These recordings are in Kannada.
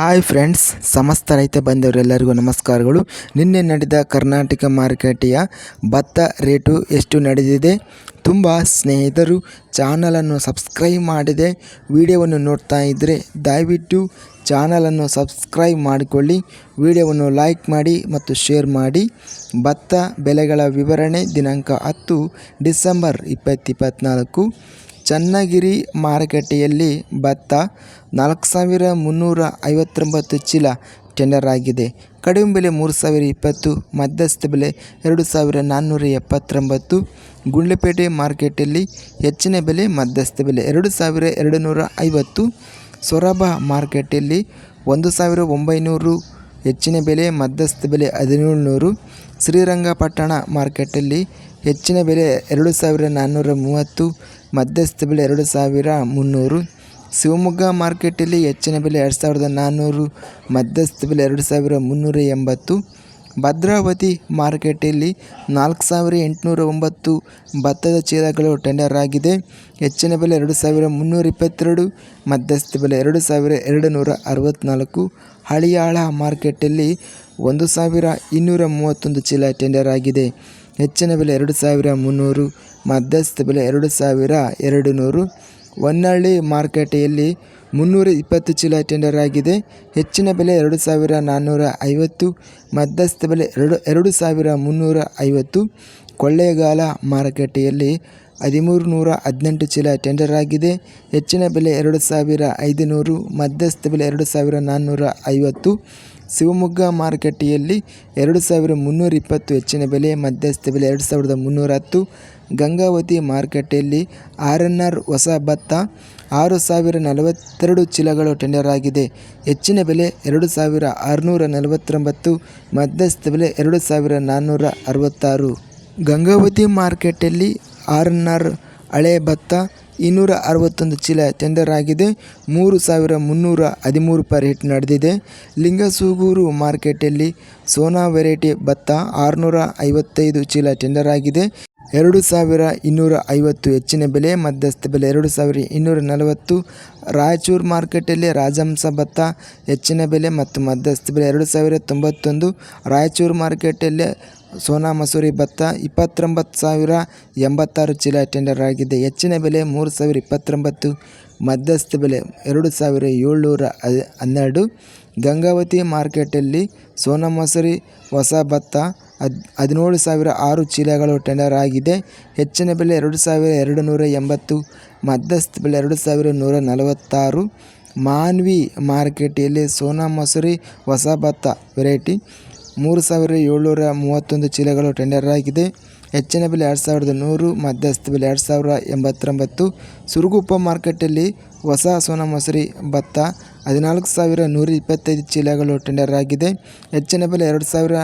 ಹಾಯ್ ಫ್ರೆಂಡ್ಸ್ ಸಮಸ್ತ ರೈತ ಬಂದವರೆಲ್ಲರಿಗೂ ನಮಸ್ಕಾರಗಳು. ನಿನ್ನೆ ನಡೆದ ಕರ್ನಾಟಕ ಮಾರುಕಟ್ಟೆಯ ಭತ್ತ ರೇಟು ಎಷ್ಟು ನಡೆದಿದೆ? ತುಂಬ ಸ್ನೇಹಿತರು ಚಾನಲನ್ನು ಸಬ್ಸ್ಕ್ರೈಬ್ ಮಾಡಿದೆ. ವಿಡಿಯೋವನ್ನು ನೋಡ್ತಾ ಇದ್ದರೆ ದಯವಿಟ್ಟು ಚಾನಲನ್ನು ಸಬ್ಸ್ಕ್ರೈಬ್ ಮಾಡಿಕೊಳ್ಳಿ. ವಿಡಿಯೋವನ್ನು ಲೈಕ್ ಮಾಡಿ ಮತ್ತು ಶೇರ್ ಮಾಡಿ. ಭತ್ತ ಬೆಲೆಗಳ ವಿವರಣೆ ದಿನಾಂಕ ಹತ್ತು ಡಿಸೆಂಬರ್ ಇಪ್ಪತ್ತಿಪ್ಪತ್ತ್ನಾಲ್ಕು ಚನ್ನಗಿರಿ ಮಾರುಕಟ್ಟೆಯಲ್ಲಿ ಭತ್ತ ನಾಲ್ಕು ಸಾವಿರ ಮುನ್ನೂರ ಐವತ್ತೊಂಬತ್ತು ಚೀಲ ಟೆಂಡರ್ ಆಗಿದೆ. ಕಡಿಮೆ ಬೆಲೆ ಮೂರು ಸಾವಿರ ಇಪ್ಪತ್ತು, ಮಧ್ಯಸ್ಥ ಬೆಲೆ ಎರಡು ಸಾವಿರ ನಾನ್ನೂರ ಎಪ್ಪತ್ತೊಂಬತ್ತು. ಗುಂಡ್ಲಪೇಟೆ ಮಾರ್ಕೆಟಲ್ಲಿ ಹೆಚ್ಚಿನ ಬೆಲೆ, ಮಧ್ಯಸ್ಥ ಬೆಲೆ ಎರಡು ಸಾವಿರ ಎರಡು ನೂರ ಐವತ್ತು. ಸೊರಬ ಮಾರ್ಕೆಟಲ್ಲಿ ಒಂದು ಸಾವಿರ ಒಂಬೈನೂರು. ಹೆಚ್ಚಿನ ಬೆಲೆ, ಮಧ್ಯಸ್ಥ ಬೆಲೆ ಹದಿನೇಳು ನೂರು ಶ್ರೀರಂಗಪಟ್ಟಣ ಮಾರ್ಕೆಟಲ್ಲಿ ಹೆಚ್ಚಿನ ಬೆಲೆ ಎರಡು ಸಾವಿರ ನಾನ್ನೂರ ಮೂವತ್ತು. ಮಧ್ಯಸ್ಥ ಬೆಲೆ ಎರಡು ಸಾವಿರ ಮುನ್ನೂರು. ಶಿವಮೊಗ್ಗ ಮಾರ್ಕೆಟಲ್ಲಿ ಹೆಚ್ಚಿನ ಬೆಲೆ ಎರಡು ಸಾವಿರದ ನಾನ್ನೂರು ಮಧ್ಯಸ್ಥ ಬೆಲೆ ಎರಡು ಸಾವಿರ ಮುನ್ನೂರ ಎಂಬತ್ತು. ಭದ್ರಾವತಿ ಮಾರ್ಕೆಟಲ್ಲಿ ನಾಲ್ಕು ಸಾವಿರ ಎಂಟುನೂರ ಒಂಬತ್ತು ಭತ್ತದ ಚೀಲಗಳು ಟೆಂಡರ್ ಆಗಿದೆ. ಹೆಚ್ಚಿನ ಬೆಲೆ ಎರಡು ಸಾವಿರ ಮುನ್ನೂರ ಇಪ್ಪತ್ತೆರಡು. ಮಧ್ಯಸ್ಥ ಬೆಲೆ ಎರಡು ಸಾವಿರ ಎರಡು ನೂರ ಅರವತ್ತ್ನಾಲ್ಕು ಹಳಿಯಾಳ ಮಾರ್ಕೆಟಲ್ಲಿ ಒಂದು ಸಾವಿರ ಇನ್ನೂರ ಮೂವತ್ತೊಂದು ಚೀಲ ಟೆಂಡರ್ ಆಗಿದೆ. ಹೆಚ್ಚಿನ ಬೆಲೆ ಎರಡು ಸಾವಿರ ಮುನ್ನೂರು, ಮಧ್ಯಸ್ಥ ಬೆಲೆ ಎರಡು ಸಾವಿರ ಎರಡು ನೂರು ಹೊನ್ನಳ್ಳಿ ಮಾರುಕಟ್ಟೆಯಲ್ಲಿ ಮುನ್ನೂರ ಇಪ್ಪತ್ತು ಚೀಲ ಟೆಂಡರ್ ಆಗಿದೆ. ಹೆಚ್ಚಿನ ಬೆಲೆ ಎರಡು ಸಾವಿರ ನಾನ್ನೂರ ಐವತ್ತು, ಮಧ್ಯಸ್ಥ ಬೆಲೆ ಎರಡು ಎರಡು ಸಾವಿರ ಮುನ್ನೂರ ಐವತ್ತು. ಕೊಳ್ಳೇಗಾಲ ಮಾರುಕಟ್ಟೆಯಲ್ಲಿ ಹದಿಮೂರು ನೂರ ಹದಿನೆಂಟು ಚೀಲ ಟೆಂಡರ್ ಆಗಿದೆ. ಹೆಚ್ಚಿನ ಬೆಲೆ ಎರಡು ಸಾವಿರ ಐದುನೂರು, ಮಧ್ಯಸ್ಥ ಬೆಲೆ ಎರಡು ಸಾವಿರ ನಾನ್ನೂರ ಐವತ್ತು. ಶಿವಮೊಗ್ಗ ಮಾರುಕಟ್ಟೆಯಲ್ಲಿ ಎರಡು ಸಾವಿರ ಮುನ್ನೂರ ಇಪ್ಪತ್ತು ಹೆಚ್ಚಿನ ಬೆಲೆ, ಮಧ್ಯಸ್ಥ ಬೆಲೆ ಎರಡು ಸಾವಿರದ ಮುನ್ನೂರ ಹತ್ತು, ಗಂಗಾವತಿ ಮಾರುಕಟ್ಟೆಯಲ್ಲಿ ಆರ್ ಎನ್ ಆರ್ ಹೊಸ ಭತ್ತ ಆರು ಸಾವಿರ ನಲವತ್ತೆರಡು ಚೀಲಗಳು ಟೆಂಡರ್ ಆಗಿದೆ. ಹೆಚ್ಚಿನ ಬೆಲೆ ಎರಡು ಸಾವಿರ ಆರುನೂರ ನಲವತ್ತೊಂಬತ್ತು, ಮಧ್ಯಸ್ಥ ಬೆಲೆ ಎರಡು ಸಾವಿರ ನಾನ್ನೂರ ಅರವತ್ತಾರು. ಗಂಗಾವತಿ ಮಾರುಕಟ್ಟೆಯಲ್ಲಿ ಆರ್ ಎನ್ ಆರ್ ಹಳೆ ಭತ್ತ ಇನ್ನೂರ ಅರವತ್ತೊಂದು ಚೀಲ ಟೆಂಡರ್ ಆಗಿದೆ ಮೂರು ಸಾವಿರ ಮುನ್ನೂರ ಹದಿಮೂರು ಪರ್ ಹಿಟ್ ನಡೆದಿದೆ. ಲಿಂಗಸೂಗೂರು ಮಾರ್ಕೆಟಲ್ಲಿ ಸೋನಾ ವೆರೈಟಿ ಭತ್ತ ಆರುನೂರ ಐವತ್ತೈದು ಚೀಲ ಟೆಂಡರ್ ಆಗಿದೆ ಎರಡು ಸಾವಿರ ಇನ್ನೂರ ಐವತ್ತು ಹೆಚ್ಚಿನ ಬೆಲೆ, ಮಧ್ಯಸ್ಥ ಬೆಲೆ ಎರಡು ಸಾವಿರ ಇನ್ನೂರ ನಲವತ್ತು. ರಾಯಚೂರು ಮಾರ್ಕೆಟಲ್ಲಿ ರಾಜಹಂಸ ಭತ್ತ ಹೆಚ್ಚಿನ ಬೆಲೆ ಮತ್ತು ಮಧ್ಯಸ್ಥ ಬೆಲೆ ಎರಡು ಸಾವಿರ ತೊಂಬತ್ತೊಂದು. ರಾಯಚೂರು ಮಾರ್ಕೆಟಲ್ಲಿ ಸೋನಾ ಮಸೂರಿ ಭತ್ತ ಇಪ್ಪತ್ತೊಂಬತ್ತು ಸಾವಿರ ಎಂಬತ್ತಾರು ಚೀಲ ಟೆಂಡರ್ ಆಗಿದೆ. ಹೆಚ್ಚಿನ ಬೆಲೆ ಮೂರು ಸಾವಿರ ಇಪ್ಪತ್ತೊಂಬತ್ತು, ಮಧ್ಯಸ್ಥ ಬೆಲೆ ಎರಡು ಸಾವಿರ ಏಳ್ನೂರ ಹನ್ನೆರಡು. ಗಂಗಾವತಿ ಮಾರ್ಕೆಟಲ್ಲಿ ಸೋನಾ ಮಸೂರಿ ಹೊಸ ಭತ್ತ ಹದ್ ಹದಿನೇಳು ಸಾವಿರ ಆರು ಚೀಲಗಳು ಟೆಂಡರ್ ಆಗಿದೆ. ಹೆಚ್ಚಿನ ಬೆಲೆ ಎರಡು ಸಾವಿರ ಎರಡು ನೂರ ಎಂಬತ್ತು, ಮಧ್ಯಸ್ಥ ಬೆಲೆ ಎರಡು ಸಾವಿರ ನೂರ ನಲವತ್ತಾರು. ಮಾನ್ವಿ ಮಾರ್ಕೆಟಲ್ಲಿ ಸೋನಾ ಮಸೂರಿ ಹೊಸ ಭತ್ತ ವೆರೈಟಿ ಮೂರು ಸಾವಿರ ಏಳ್ನೂರ ಮೂವತ್ತೊಂದು ಚೀಲಗಳು ಟೆಂಡರ್ ಆಗಿದೆ ಹೆಚ್ಚಿನ ಬೆಲೆ ಎರಡು ಸಾವಿರದ ನೂರು, ಮಧ್ಯಸ್ಥ ಬೆಲೆ ಎರಡು ಸಾವಿರ ಎಂಬತ್ತೊಂಬತ್ತು. ಸುರುಗುಪ್ಪ ಮಾರ್ಕೆಟಲ್ಲಿ ಹೊಸ ಸೋನಾ ಮಸೂರಿ, ಭತ್ತ, ಹದಿನಾಲ್ಕು ಸಾವಿರ ನೂರ ಇಪ್ಪತ್ತೈದು ಚೀಲಗಳು ಟೆಂಡರ್ ಆಗಿದೆ ಹೆಚ್ಚಿನ ಬೆಲೆ ಎರಡು ಸಾವಿರ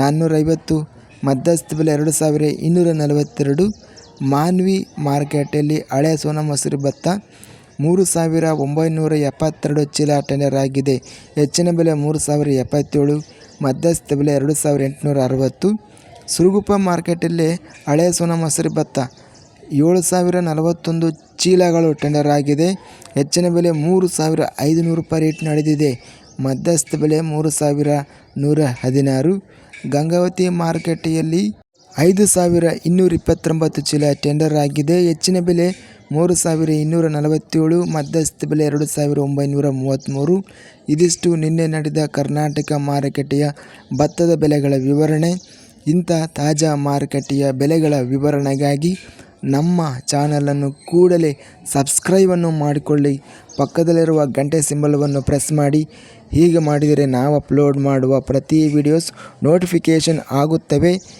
ನಾನ್ನೂರೈವತ್ತು ಮಧ್ಯಸ್ಥ ಬೆಲೆ ಎರಡು ಸಾವಿರ ಇನ್ನೂರ ನಲವತ್ತೆರಡು. ಮಾನ್ವಿ ಮಾರ್ಕೆಟಲ್ಲಿ ಹಳೆ ಸೋನಾ ಮಸೂರಿ, ಭತ್ತ, ಮೂರು ಸಾವಿರ ಒಂಬೈನೂರ ಎಪ್ಪತ್ತೆರಡು ಚೀಲ ಟೆಂಡರ್ ಆಗಿದೆ ಹೆಚ್ಚಿನ ಬೆಲೆ ಮೂರು ಸಾವಿರ ಎಪ್ಪತ್ತೇಳು. ಮಧ್ಯಸ್ಥ ಬೆಲೆ ಎರಡು ಸಾವಿರ ಎಂಟುನೂರ ಅರವತ್ತು. ಸುರುಗುಪ್ಪ ಮಾರ್ಕೆಟಲ್ಲಿ ಹಳೆ ಸೋನ ಮಸೂರಿ ಭತ್ತ ಏಳು ಸಾವಿರ ನಲವತ್ತೊಂದು ಚೀಲಗಳು ಟೆಂಡರ್ ಆಗಿದೆ. ಹೆಚ್ಚಿನ ಬೆಲೆ ಮೂರು ಸಾವಿರ ಐದುನೂರು ರೂಪಾಯಿ ರೇಟ್ ನಡೆದಿದೆ ಮಧ್ಯಸ್ಥ ಬೆಲೆ ಮೂರು ಸಾವಿರ ನೂರ ಹದಿನಾರು. ಗಂಗಾವತಿ ಮಾರುಕಟ್ಟೆಯಲ್ಲಿ ಐದು ಸಾವಿರ ಇನ್ನೂರ ಇಪ್ಪತ್ತೊಂಬತ್ತು ಚೀಲ ಟೆಂಡರ್ ಆಗಿದೆ. ಹೆಚ್ಚಿನ ಬೆಲೆ ಮೂರು ಸಾವಿರ ಇನ್ನೂರ ನಲವತ್ತೇಳು, ಮಧ್ಯಸ್ಥ ಬೆಲೆ ಎರಡು ಸಾವಿರ ಒಂಬೈನೂರ ಮೂವತ್ತ್ಮೂರು. ಇದಿಷ್ಟು ನಿನ್ನೆ ನಡೆದ ಕರ್ನಾಟಕ ಮಾರುಕಟ್ಟೆಯ ಭತ್ತದ ಬೆಲೆಗಳ ವಿವರಣೆ. ಇಂಥ ತಾಜಾ ಮಾರುಕಟ್ಟೆಯ ಬೆಲೆಗಳ ವಿವರಣೆಗಾಗಿ ನಮ್ಮ ಚಾನಲನ್ನು ಕೂಡಲೇ ಸಬ್ಸ್ಕ್ರೈಬನ್ನು ಮಾಡಿಕೊಳ್ಳಿ. ಪಕ್ಕದಲ್ಲಿರುವ ಗಂಟೆ ಸಿಂಬಲವನ್ನು ಪ್ರೆಸ್ ಮಾಡಿ. ಹೀಗೆ ಮಾಡಿದರೆ ನಾವು ಅಪ್ಲೋಡ್ ಮಾಡುವ ಪ್ರತಿ ವಿಡಿಯೋಸ್ ನೋಟಿಫಿಕೇಷನ್ ಆಗುತ್ತವೆ.